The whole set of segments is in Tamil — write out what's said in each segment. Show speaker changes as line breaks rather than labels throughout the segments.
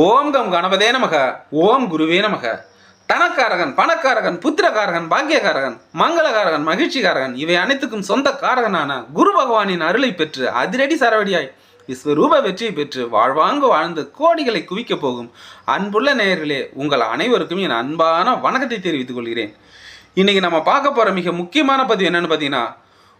ஓம் கம் கணபதே நமக ஓம் குருவே நமக. தனக்காரகன் பணக்காரகன் புத்திரகாரகன் பாக்கியகாரகன் மங்களகாரகன் மகிழ்ச்சிகாரகன் இவை அனைத்துக்கும் சொந்த காரகனான குரு பகவானின் அருளை பெற்று அதிரடி சரவடியாய் விஸ்வரூப வெற்றியை பெற்று வாழ்வாங்கு வாழ்ந்து கோடிகளை குவிக்கப் போகும் அன்புள்ள நேயர்களே உங்கள் அனைவருக்கும் என் அன்பான வணக்கத்தை தெரிவித்துக் கொள்கிறேன். இன்னைக்கு நம்ம பார்க்க போகிற மிக முக்கியமான பதிவு என்னன்னு பார்த்தீங்கன்னா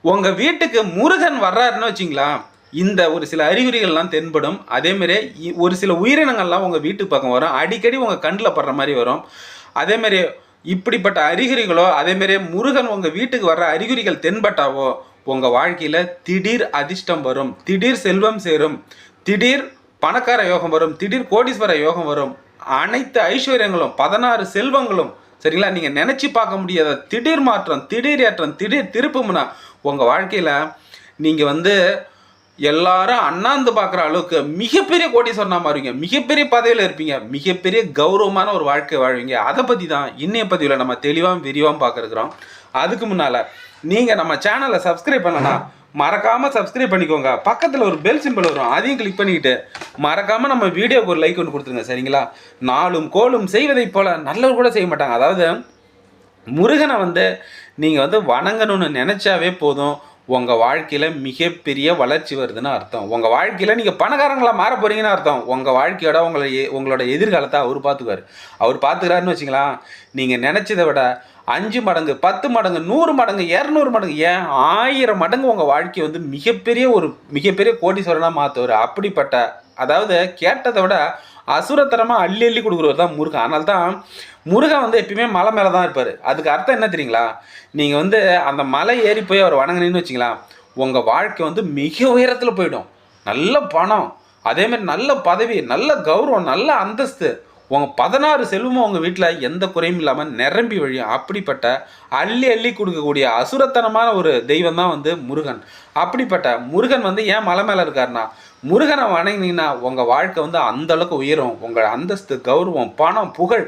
உங்கள் வீட்டுக்கு முருகன் வர்றாருன்னு வச்சிங்களா இந்த ஒரு சில அறிகுறிகள்லாம் தென்படும். அதேமாரி இ- ஒரு சில உயிரினங்கள்லாம் உங்கள் வீட்டு பக்கம் வரும். அடிக்கடி உங்கள் கண்ணில் படுற மாதிரி வரும். அதேமாரி இப்படிப்பட்ட அறிகுறிகளோ அதேமாரி முருகன் உங்கள் வீட்டுக்கு வர்ற அறிகுறிகள் தென்பட்டாவோ உங்கள் வாழ்க்கையில் திடீர் அதிர்ஷ்டம் வரும். திடீர் செல்வம் சேரும். திடீர் பணக்கார யோகம் வரும். திடீர் கோடீஸ்வர யோகம் வரும். அனைத்து ஐஸ்வர்யங்களும் பதினாறு செல்வங்களும் சரிங்களா? நீங்கள் நினச்சி பார்க்க முடியாத திடீர் மாற்றம் திடீர் ஏற்றம் திடீர் திருப்பம்னா உங்கள் வாழ்க்கையில் நீங்கள் வந்து எல்லாரும் அண்ணாந்து பார்க்குற அளவுக்கு மிகப்பெரிய கோடீஸ்வரனாக மாறுவீங்க. மிகப்பெரிய பதவியில் இருப்பீங்க. மிகப்பெரிய கௌரவமான ஒரு வாழ்க்கை வாழ்வீங்க. அதை பற்றி தான் இன்னைய பதிவில் நம்ம தெளிவாக விரிவாக பார்க்குறோம் அதுக்கு முன்னால் நீங்கள் நம்ம சேனலை சப்ஸ்கிரைப் பண்ணலனா மறக்காமல் சப்ஸ்கிரைப் பண்ணிக்கோங்க. பக்கத்தில் ஒரு பெல் சிம்பிள் வரும். அதையும் கிளிக் பண்ணிக்கிட்டு மறக்காமல் நம்ம வீடியோக்கு ஒரு லைக் ஒன்று கொடுத்துருங்க. சரிங்களா? நாளும் கோலும் செய்வதைப் போல் நல்லவர் கூட செய்ய மாட்டாங்க. அதாவது முருகனை வந்து நீங்கள் வந்து வணங்கணும்னு நினச்சாவே போதும். உங்கள் வாழ்க்கையில் மிகப்பெரிய வளர்ச்சி வருதுன்னு அர்த்தம். உங்கள் வாழ்க்கையில் நீங்கள் பணக்காரங்களாக மாற போகிறீங்கன்னு அர்த்தம். உங்கள் வாழ்க்கையோட உங்களை எ- உங்களோட எதிர்காலத்தை அவர் பார்த்துக்குவார் அவர் பார்த்துக்கிறாருன்னு வச்சுங்களேன் நீங்கள் நினச்சதை விட அஞ்சு மடங்கு பத்து மடங்கு நூறு மடங்கு இரநூறு மடங்கு ஏன் ஆயிரம் மடங்கு உங்கள் வாழ்க்கையை வந்து மிகப்பெரிய ஒரு மிகப்பெரிய கோடீஸ்வரனாக மாற்றுவார் அப்படிப்பட்ட அதாவது கேட்டதை விட அசுரத்தனமாக அள்ளி அள்ளி கொடுக்குறவர் தான் முருகன். அதனால தான் முருகன் வந்து எப்பயுமே மலை மேலே தான் இருப்பார். அதுக்கு அர்த்தம் என்ன தெரியுங்களா? நீங்கள் வந்து அந்த மலை ஏறி போய் அவர் வணங்குனீங்கன்னு வச்சிங்களா உங்கள் வாழ்க்கை வந்து மிக உயரத்தில் போயிடும். நல்ல பணம் அதேமாதிரி நல்ல பதவி நல்ல கௌரவம் நல்ல அந்தஸ்து. உங்கள் பதினாறு செல்வமும் உங்கள் வீட்டில் எந்த குறையும் இல்லாமல் நிரம்பி வழியும். அப்படிப்பட்ட அள்ளி அள்ளி கொடுக்கக்கூடிய அசுரத்தனமான ஒரு தெய்வம் தான் வந்து முருகன். அப்படிப்பட்ட முருகன் வந்து ஏன் மலை மேலே இருக்காருன்னா முருகனை வணங்கினீங்கன்னா உங்கள் வாழ்க்கை வந்து அந்தளவுக்கு உயரும். உங்கள் அந்தஸ்து கௌரவம் பணம் புகழ்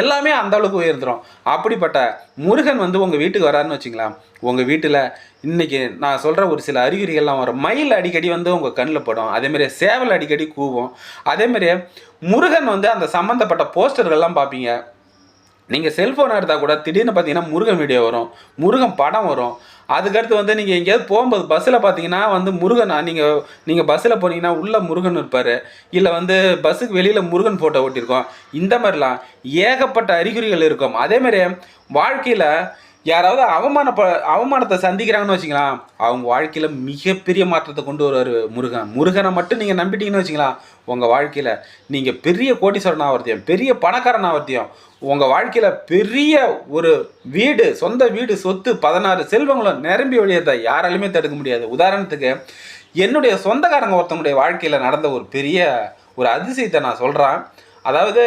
எல்லாமே அந்த அளவுக்கு உயர்ந்துடும் அப்படிப்பட்ட முருகன் வந்து உங்கள் வீட்டுக்கு வராருன்னு வச்சுங்களேன். உங்கள் வீட்டில் இன்றைக்கி நான் சொல்கிற ஒரு சில அறிகுறிகள்லாம் வரும். மயில் அடிக்கடி வந்து உங்கள் கண்ணில் படும். அதேமாரி சேவல் அடிக்கடி கூவும். அதேமாரி முருகன் வந்து அந்த சம்மந்தப்பட்ட போஸ்டர்கள்லாம் பார்ப்பீங்க நீங்கள் செல்ஃபோன் எடுத்தால் கூட திடீர்னு பார்த்தீங்கன்னா முருகன் வீடியோ வரும். முருகன் படம் வரும். அதுக்கடுத்து வந்து நீங்கள் எங்கேயாவது போகும்போது பஸ்ஸில் பார்த்தீங்கன்னா வந்து முருகன் நீங்கள் நீங்கள் பஸ்ஸில் போனீங்கன்னா உள்ளே முருகன் இருப்பார். இல்லை வந்து பஸ்ஸுக்கு வெளியில் முருகன் ஃபோட்டோ ஓட்டியிருக்கோம் இந்த மாதிரிலாம் ஏகப்பட்ட அறிகுறிகள் இருக்கும். அதேமாரி வாழ்க்கையில் யாராவது அவமானப்ப அவமானத்தை சந்திக்கிறாங்கன்னு வச்சுக்கலாம். அவங்க வாழ்க்கையில் மிகப்பெரிய மாற்றத்தை கொண்டு வருவார் முருகன். முருகனை மட்டும் நீங்கள் நம்பிட்டீங்கன்னு வச்சுக்கலாம். உங்கள் வாழ்க்கையில் நீங்கள் பெரிய கோடீஸ்வரன் ஆவர்த்தியம் பெரிய பணக்காரன் ஆவர்த்தியம் உங்கள் வாழ்க்கையில் பெரிய ஒரு வீடு சொந்த வீடு சொத்து பதினாறு செல்வங்களும் நிரம்பி வழியதை யாராலுமே தடுக்க முடியாது. உதாரணத்துக்கு என்னுடைய சொந்தக்காரங்க ஒருத்தவங்களுடைய வாழ்க்கையில் நடந்த ஒரு பெரிய ஒரு அதிசயத்தை நான் சொல்கிறேன் அதாவது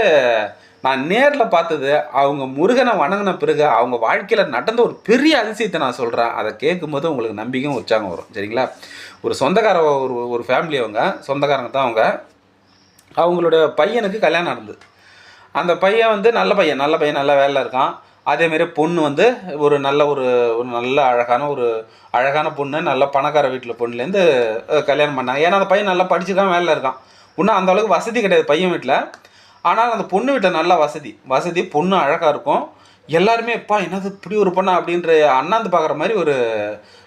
நான் நேரில் பார்த்தது அவங்க முருகனை வணங்கின பிறகு அவங்க வாழ்க்கையில் நடந்த ஒரு பெரிய அதிசயத்தை நான் சொல்கிறேன் அதை கேட்கும்போது உங்களுக்கு நம்பிக்கையும் உற்சாகம் வரும். சரிங்களா? ஒரு சொந்தக்கார ஒரு ஒரு ஃபேமிலி அவங்க சொந்தக்காரங்க தான் அவங்க. அவங்களோட பையனுக்கு கல்யாணம் நடந்தது. அந்த பையன் வந்து நல்ல பையன் நல்ல பையன் நல்ல வேலையில் இருக்கான். அதேமாரி பொண்ணு வந்து ஒரு நல்ல ஒரு ஒரு நல்ல அழகான ஒரு அழகான பொண்ணு நல்ல பணக்கார வீட்டில் பொண்ணுலேருந்து கல்யாணம் பண்ணாங்க. ஏன்னா அந்த பையன் நல்லா படிச்சுதான் வேலையில் இருக்கான். இன்னும் அந்த அளவுக்கு வசதி கிடையாது பையன் வீட்டில். ஆனால் அந்த பொண்ணு வீட்டில் நல்ல வசதி. வசதி பொண்ணு அழகாக இருக்கும். எல்லாருமே எப்பா என்னது இப்படி ஒரு பொண்ணா? அப்படின்ற அண்ணாந்து பார்க்குற மாதிரி ஒரு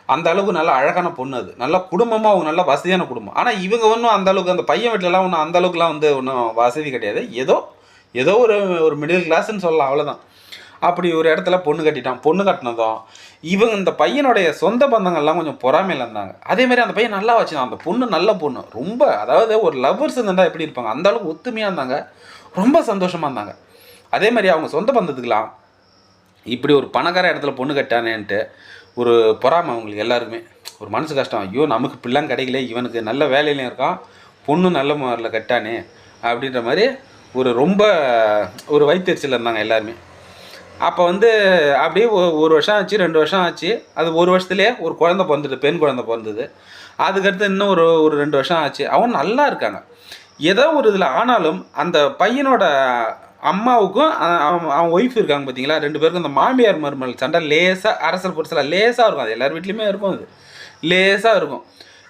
அந்த அளவுக்கு நல்ல அழகான பொண்ணு அது. நல்ல குடும்பமாக அவங்க நல்ல வசதியான குடும்பம். ஆனால் இவங்க ஒன்றும் அந்த அளவுக்கு அந்த பையன் வீட்டிலலாம் ஒன்றும் அந்த அளவுக்குலாம் வந்து ஒன்றும் வசதி கிடையாது. ஏதோ ஏதோ ஒரு ஒரு மிடில் கிளாஸ்ன்னு சொல்லலாம் அவ்வளோதான் அப்படி ஒரு இடத்துல பொண்ணு கட்டிட்டான். பொண்ணு கட்டினதும் இவங்க இந்த பையனுடைய சொந்த பந்தங்கள்லாம் கொஞ்சம் பொறாமையில் இருந்தாங்க. அதே மாதிரி அந்த பையன் நல்லா வச்சுதான். அந்த பொண்ணு நல்ல பொண்ணு. ரொம்ப அதாவது ஒரு லவ்வர்ஸ் இருந்தால் எப்படி இருப்பாங்க? அந்த அளவுக்கு ஒத்துமையாக இருந்தாங்க. ரொம்ப சந்தோஷமாக இருந்தாங்க. அதே மாதிரி அவங்க சொந்த பந்தத்துக்கெலாம் இப்படி ஒரு பணக்கார இடத்துல பொண்ணு கட்டானேன்ட்டு ஒரு பொறாமை அவங்களுக்கு எல்லாருக்குமே. ஒரு மனசு கஷ்டம் ஐயோ நமக்கு இப்படிலாம் கிடைக்கல இவனுக்கு நல்ல வேலையிலையும் இருக்கான் பொண்ணு நல்ல முறையில் கட்டானே அப்படின்ற மாதிரி ஒரு ரொம்ப ஒரு வைத்தறிச்சல் இருந்தாங்க எல்லாருமே. அப்போ வந்து அப்படியே ஒரு வருஷம் ஆச்சு ரெண்டு வருஷம் ஆச்சு. அது ஒரு வருஷத்துலேயே ஒரு குழந்த பிறந்தது பெண் குழந்த பிறந்தது. அதுக்கடுத்து இன்னும் ஒரு ஒரு ரெண்டு வருஷம் ஆச்சு. அவன் நல்லா இருக்காங்க. ஏதோ ஒரு இதில் ஆனாலும் அந்த பையனோட அம்மாவுக்கும் அவன் அவன் ஒய்ஃப் இருக்காங்க பார்த்தீங்களா ரெண்டு பேருக்கும் அந்த மாமியார் மருமகள் சண்டை லேசாக அரசல் புரசலாக லேசாக இருக்கும். அது எல்லார் வீட்லேயுமே இருக்கும் அது. லேசாக இருக்கும்.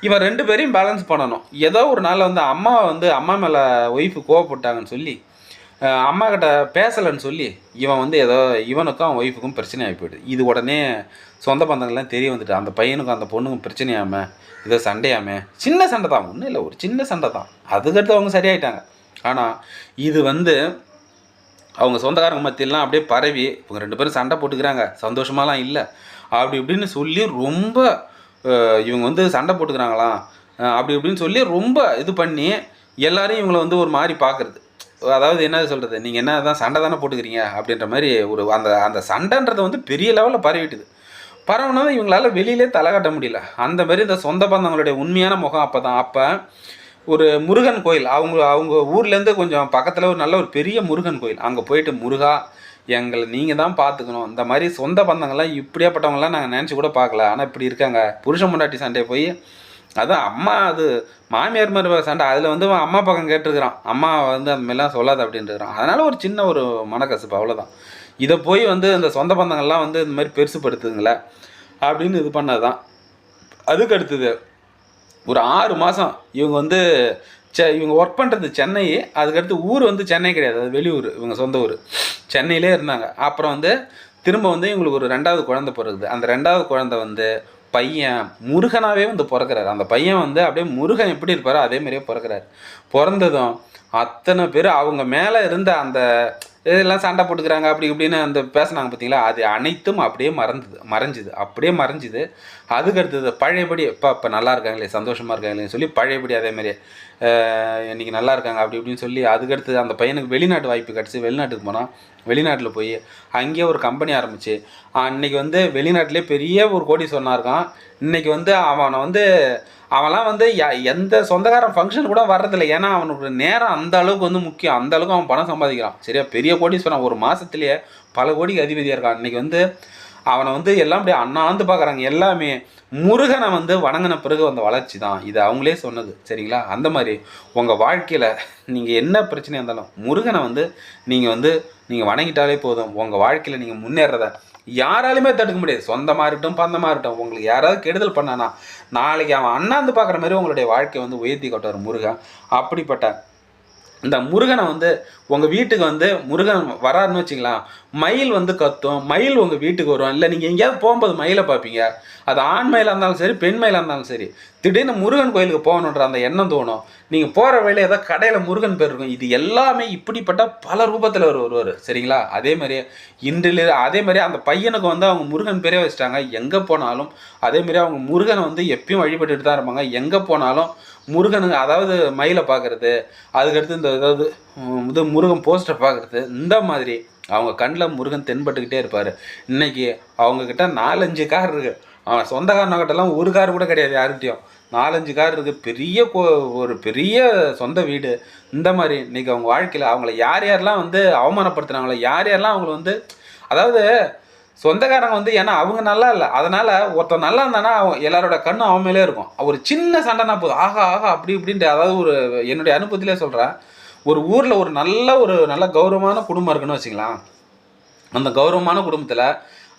இவன் ரெண்டு பேரையும் பேலன்ஸ் பண்ணணும். ஏதோ ஒரு நாள் வந்து அம்மா வந்து அம்மா மேலே ஒய்ஃபு கோவப்பட்டாங்கன்னு சொல்லி அம்மா கிட்ட பேசலைன்னு சொல்லி இவன் வந்து ஏதோ இவனுக்கும் அவன் ஒய்ஃபுக்கும் பிரச்சனை ஆகி போயிடுது. இது உடனே சொந்த பந்தங்கள்லாம் தெரிய வந்துட்டு அந்த பையனுக்கும் அந்த பொண்ணுக்கும் பிரச்சனையாம ஏதோ சண்டையாமே. சின்ன சண்டை தான். ஒன்றும் இல்லை. ஒரு சின்ன சண்டை தான். அதுக்கடுத்து அவங்க சரியாயிட்டாங்க. ஆனால் இது வந்து அவங்க சொந்தக்காரங்க மத்தியெல்லாம் அப்படியே பரவி இவங்க ரெண்டு பேரும் சண்டை போட்டுக்கிறாங்க. சந்தோஷமாலாம் இல்லை. அப்படி இப்படின்னு சொல்லி ரொம்ப இவங்க வந்து சண்டை போட்டுக்கிறாங்களாம். அப்படி இப்படின்னு சொல்லி ரொம்ப இது பண்ணி எல்லாரையும் இவங்களை வந்து ஒரு மாதிரி பார்க்குறது அதாவது என்ன சொல்கிறது நீங்கள் என்ன தான் சண்டை தானே போட்டுக்கிறீங்க? அப்படின்ற மாதிரி ஒரு அந்த அந்த சண்டைன்றது வந்து பெரிய லெவலில் பரவிட்டுது. பரவுனதும் இவங்களால வெளியிலே தலை காட்ட முடியல. அந்த மாதிரி இந்த சொந்த பந்தங்களுடைய உண்மையான முகம் அப்போ தான் அப்போ ஒரு முருகன் கோயில். அவங்க அவங்க ஊர்லேருந்து கொஞ்சம் பக்கத்தில் ஒரு நல்ல ஒரு பெரிய முருகன் கோயில். அங்கே போயிட்டு முருகா எங்களை நீங்கள் தான் பார்த்துக்கணும். இந்த மாதிரி சொந்த பந்தங்கள்லாம் இப்படியாப்பட்டவங்களாம் நாங்கள் நினச்சி கூட பார்க்கல. ஆனால் இப்படி இருக்காங்க. புருஷன் முண்டாட்டி சண்டை போய் அதான் அம்மா அது மாமியார் மாதிரி சண்டை. அதில் வந்து அம்மா பக்கம் கேட்டிருக்கிறான். அம்மா வந்து அந்த சொல்லாது சொல்லாத அதனால் ஒரு சின்ன ஒரு மனக்கசப்பு அவ்வளோதான் இதை போய் வந்து இந்த சொந்த பந்தங்கள்லாம் வந்து இந்த மாதிரி பெருசுப்படுத்துதுங்களே அப்படின்னு இது பண்ணது தான் அதுக்கு அடுத்தது ஒரு ஆறு மாதம் இவங்க வந்து செ இவங்க ஒர்க் பண்ணுறது சென்னை அதுக்கடுத்து ஊர் வந்து சென்னை கிடையாது அது வெளியூர் இவங்க சொந்த ஊர். சென்னையிலே இருந்தாங்க. அப்புறம் வந்து திரும்ப வந்து இவங்களுக்கு ஒரு ரெண்டாவது குழந்தை பிறகுது. அந்த ரெண்டாவது குழந்தை வந்து பையன் முருகனாகவே வந்து பிறக்கிறாரு. அந்த பையன் வந்து அப்படியே முருகன் எப்படி இருப்பாரோ அதே மாதிரியே பிறக்கிறாரு. பிறந்ததும் அத்தனை பேர் அவங்க மேலே இருந்த அந்த இதெல்லாம் சண்டை போட்டுக்கிறாங்க அப்படி இப்படின்னு அந்த பேசினாங்க பார்த்தீங்களா அது அனைத்தும் அப்படியே மறந்துது மறைஞ்சுது அப்படியே மறைஞ்சுது. அதுக்கு அடுத்தது பழையபடி இப்போ இப்போ நல்லா இருக்காங்களே சந்தோஷமாக இருக்காங்களே சொல்லி பழையபடி அதேமாதிரி இன்றைக்கி நல்லா இருக்காங்க அப்படி இப்படின்னு சொல்லி அதுக்கடுத்து அந்த பையனுக்கு வெளிநாட்டு வாய்ப்பு கிடச்சி வெளிநாட்டுக்கு போனான் வெளிநாட்டில் போய் அங்கேயே ஒரு கம்பெனி ஆரம்பிச்சு அன்னைக்கு வந்து வெளிநாட்டிலே பெரிய ஒரு கோடி இருக்கான். இன்னைக்கு வந்து அவனை வந்து அவன்லாம் வந்து எந்த சொந்தக்காரன் ஃபங்க்ஷன் கூட வர்றதில்ல. ஏன்னா அவனுக்கு நேரம் அந்த அளவுக்கு வந்து முக்கியம். அந்த அளவுக்கு அவன் பணம் சம்பாதிக்கிறான். சரியா? பெரிய கோடீஸ்வரன் ஒரு மாதத்துலேயே பல கோடிக்கு அதிபதியாக இருக்கான். இன்றைக்கி வந்து அவனை வந்து எல்லாம் அப்படியே அண்ணாந்து பார்க்குறாங்க எல்லாமே முருகனை வந்து வணங்கின பிறகு வந்த வளர்ச்சி தான். இது அவங்களே சொன்னது. சரிங்களா? அந்த மாதிரி உங்கள் வாழ்க்கையில் நீங்கள் என்ன பிரச்சனையாக இருந்தாலும் முருகனை வந்து நீங்கள் வந்து நீங்கள் வணங்கிட்டாலே போதும். உங்கள் வாழ்க்கையில் நீங்கள் முன்னேறத யாராலுமே தடுக்க முடியாது. சொந்தமாக இருக்கட்டும் பந்தமாக இருக்கட்டும். உங்களுக்கு யாராவது கெடுதல் பண்ணானா நாளைக்கு அவன் அண்ணாந்து பார்க்குற மாதிரி உங்களுடைய வாழ்க்கையை வந்து உயர்த்தி கொட்டார் முருகன் அப்படிப்பட்ட இந்த முருகனை வந்து உங்கள் வீட்டுக்கு வந்து முருகன் வராருன்னு வச்சுக்கலாம் மயில் வந்து கத்தும் மயில் உங்கள் வீட்டுக்கு வரும். இல்லை நீங்கள் எங்கேயாவது போகும்போது மயிலை பார்ப்பீங்க. அது ஆண் மயிலாக இருந்தாலும் சரி பெண் மயிலாக இருந்தாலும் சரி திடீர்னு முருகன் கோயிலுக்கு போகணுன்ற அந்த எண்ணம் தோணும். நீங்கள் போகிற வழியில் ஏதோ கடையில் முருகன் பேர் இருக்கும். இது எல்லாமே இப்படிப்பட்ட பல ரூபத்தில் அவர் வருவார் சரிங்களா? அதே மாதிரி இன்றில் அதே மாதிரி அந்த பையனுக்கு வந்து அவங்க முருகன் பேரே வச்சுட்டாங்க. எங்கே போனாலும் அதே மாதிரி அவங்க முருகனை வந்து எப்பயும் வழிபட்டுட்டு தான் இருப்பாங்க. எங்கே போனாலும் முருகனுங்க அதாவது மயிலை பார்க்குறது அதுக்கடுத்து இந்த அதாவது இது முருகன் போஸ்டர் பார்க்குறது இந்த மாதிரி அவங்க கண்ணில் முருகன் தென்பட்டுக்கிட்டே இருப்பார். இன்றைக்கி அவங்கக்கிட்ட நாலஞ்சு கார் இருக்குது அவன் சொந்தக்காரனங்கிட்டலாம் ஒரு கார் கூட கிடையாது யாருக்கிட்டையும் நாலஞ்சு கார் இருக்குது பெரிய கோ- ஒரு பெரிய சொந்த வீடு. இந்த மாதிரி இன்னைக்கு அவங்க வாழ்க்கையில் அவங்கள யார் யாரெல்லாம் வந்து அவமானப்படுத்துனாங்களோ யார் யாரெல்லாம் அவங்கள வந்து அதாவது சொந்தக்காரங்க வந்து ஏன்னா அவங்க நல்லா இல்லை. அதனால ஒருத்தன் நல்லா இருந்தானா அவன் எல்லாரோட கண்ணும் அவன் மேலே இருக்கும். ஒரு சின்ன சண்டைனா போதும். ஆஹா ஆஹா அப்படி இப்படின்ட்டு அதாவது ஒரு என்னுடைய அனுபவத்திலே சொல்கிறேன் ஒரு ஊரில் ஒரு நல்ல ஒரு நல்ல கௌரவமான குடும்பம் இருக்குன்னு வச்சுக்கலாம். அந்த கௌரவமான குடும்பத்தில்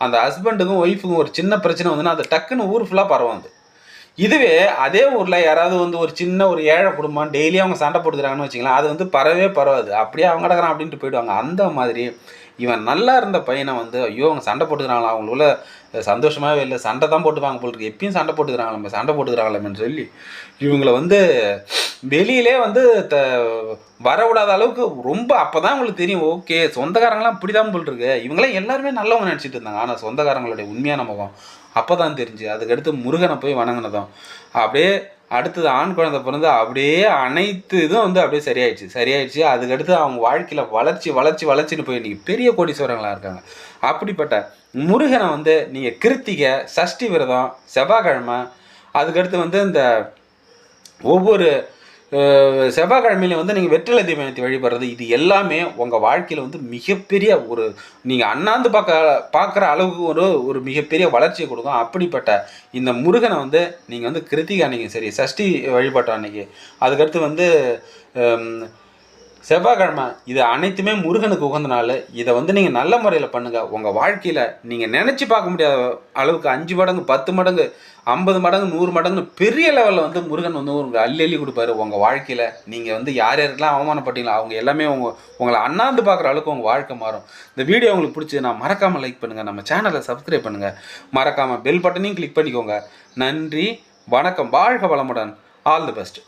அந்த ஹஸ்பண்டுக்கும் ஒய்ஃபுக்கும் ஒரு சின்ன பிரச்சனை வந்துன்னா அது டக்குன்னு ஊர் ஃபுல்லாக பரவாது இதுவே அதே ஊரில் யாராவது வந்து ஒரு சின்ன ஒரு ஏழை குடும்பம் டெய்லி அவங்க சண்டை போட்டுக்கிறாங்கன்னு வச்சுக்கலாம். அது வந்து பரவே பரவாது அப்படியே அவங்க கிடக்குறான் அப்படின்ட்டு போயிடுவாங்க. அந்த மாதிரி இவன் நல்லா இருந்த பையனை வந்து ஐயோ அவங்க சண்டை போட்டுக்கிறாங்களா? அவங்களுக்குள்ள சந்தோஷமாகவே இல்லை. சண்டை தான் போட்டுப்பாங்க போல் இருக்கு. எப்பயும் சண்டை போட்டுக்கிறாங்களே சண்டை போட்டுக்கிறாங்களேன்னு சொல்லி இவங்களை வந்து வெளியிலே வந்து த வரவிடாத அளவுக்கு ரொம்ப அப்போ தான் உங்களுக்கு தெரியும் ஓகே சொந்தக்காரங்களாம் இப்படி தான் போல் இருக்கு. இவங்களாம் எல்லாருமே நல்லவங்க நினச்சிட்டு இருந்தாங்க. ஆனால் சொந்தக்காரங்களுடைய உண்மையான முகம் அப்போ தான் தெரிஞ்சு அதுக்கடுத்து முருகனை போய் வணங்கினதும் அப்படியே அடுத்தது ஆண் குழந்தை பிறந்து அப்படியே அனைத்து இதுவும் வந்து அப்படியே சரியாயிடுச்சு. சரியாயிடுச்சு. அதுக்கடுத்து அவங்க வாழ்க்கையில் வளர்ச்சி வளர்ச்சி வளர்ச்சின்னு போய் இன்றைக்கி பெரிய கோடீஸ்வரங்களாக இருக்காங்க. அப்படிப்பட்ட முருகனை வந்து நீங்கள் கிருத்திகை சஷ்டி விரதம் செவ்வாய்க்கிழமை அதுக்கடுத்து வந்து இந்த ஒவ்வொரு செவ்வாய்க்கிழமையில வந்து நீங்கள் வெற்றிலை தீபம் ஏற்றி வழிபடுறது இது எல்லாமே உங்கள் வாழ்க்கையில் வந்து மிகப்பெரிய ஒரு நீங்கள் அண்ணாந்து பார்க்க பார்க்குற அளவுக்கு ஒரு ஒரு மிகப்பெரிய வளர்ச்சியை கொடுக்கும். அப்படிப்பட்ட இந்த முருகனை வந்து நீங்கள் வந்து கிருத்திகை அன்னைக்கு சரி சஷ்டி வழிபட்டோம் அன்னைக்கு. அதுக்கடுத்து வந்து செவ்வாய்க்கிழமை இது அனைத்துமே முருகனுக்கு உகந்த நாள். இதை வந்து நீங்கள் நல்ல முறையில் பண்ணுங்கள் உங்கள் வாழ்க்கையில் நீங்கள் நினச்சி பார்க்க முடியாத அளவுக்கு அஞ்சு மடங்கு பத்து மடங்கு ஐம்பது மடங்கு நூறு மடங்கு பெரிய லெவலில் வந்து முருகன் வந்து உங்களுக்கு அள்ளி அள்ளி கொடுப்பாரு. உங்கள் வாழ்க்கையில் நீங்கள் வந்து யார் யாருக்கெல்லாம் அவமானப்பட்டீங்களோ அவங்க எல்லாமே உங்க உங்களை அண்ணாந்து பார்க்குற அளவுக்கு உங்கள் வாழ்க்கை மாறும். இந்த வீடியோ உங்களுக்கு பிடிச்சி நான் மறக்காமல் லைக் பண்ணுங்கள் நம்ம சேனலை சப்ஸ்கிரைப் பண்ணுங்கள் மறக்காமல் பெல் பட்டனையும் கிளிக் பண்ணிக்கோங்க. நன்றி வணக்கம். வாழ்க வளமுடன். All the best